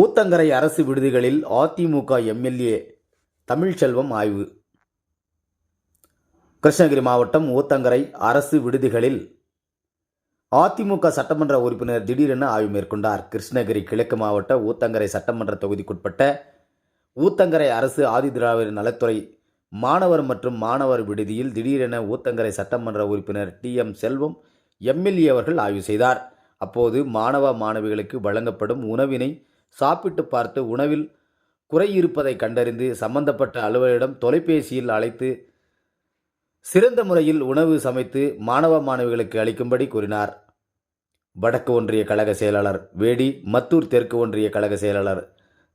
ஊத்தங்கரை அரசு விடுதிகளில் அதிமுக எம்எல்ஏ தமிழ்ச்செல்வம் ஆய்வு. கிருஷ்ணகிரி மாவட்டம் ஊத்தங்கரை அரசு விடுதிகளில் அதிமுக சட்டமன்ற உறுப்பினர் திடீரென ஆய்வு மேற்கொண்டார். கிருஷ்ணகிரி கிழக்கு மாவட்ட ஊத்தங்கரை சட்டமன்ற தொகுதிக்குட்பட்ட ஊத்தங்கரை அரசு ஆதிதிராவிடர் நலத்துறை மாணவர் மற்றும் மாணவர் விடுதியில் திடீரென ஊத்தங்கரை சட்டமன்ற உறுப்பினர் டி எம் செல்வம் எம்எல்ஏ அவர்கள் ஆய்வு செய்தார். அப்போது மாணவ மாணவிகளுக்கு வழங்கப்படும் உணவினை சாப்பிட்டு பார்த்து உணவில் குறை இருப்பதை கண்டறிந்து சம்பந்தப்பட்ட அலுவலரிடம் தொலைபேசியில் அழைத்து சிறந்த முறையில் உணவு சமைத்து மாணவ மாணவிகளுக்கு அளிக்கும்படி கூறினார். வடக்கு ஒன்றிய கழக செயலாளர் வேடி மத்தூர் தெற்கு ஒன்றிய கழக செயலாளர்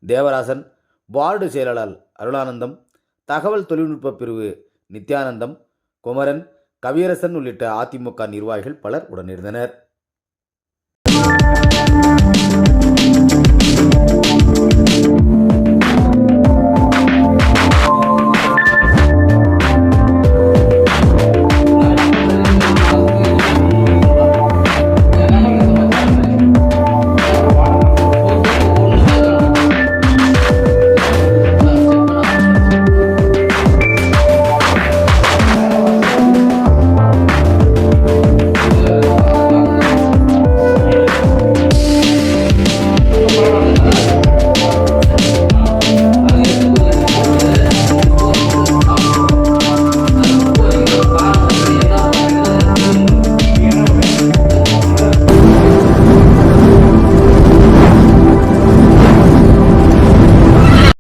தேவராசன் வார்டு செயலாளர் அருளானந்தம் தகவல் தொழில்நுட்ப பிரிவு நித்யானந்தம் குமரன் கவியரசன் உள்ளிட்ட அதிமுக நிர்வாகிகள் பலர் உடனிருந்தனர்.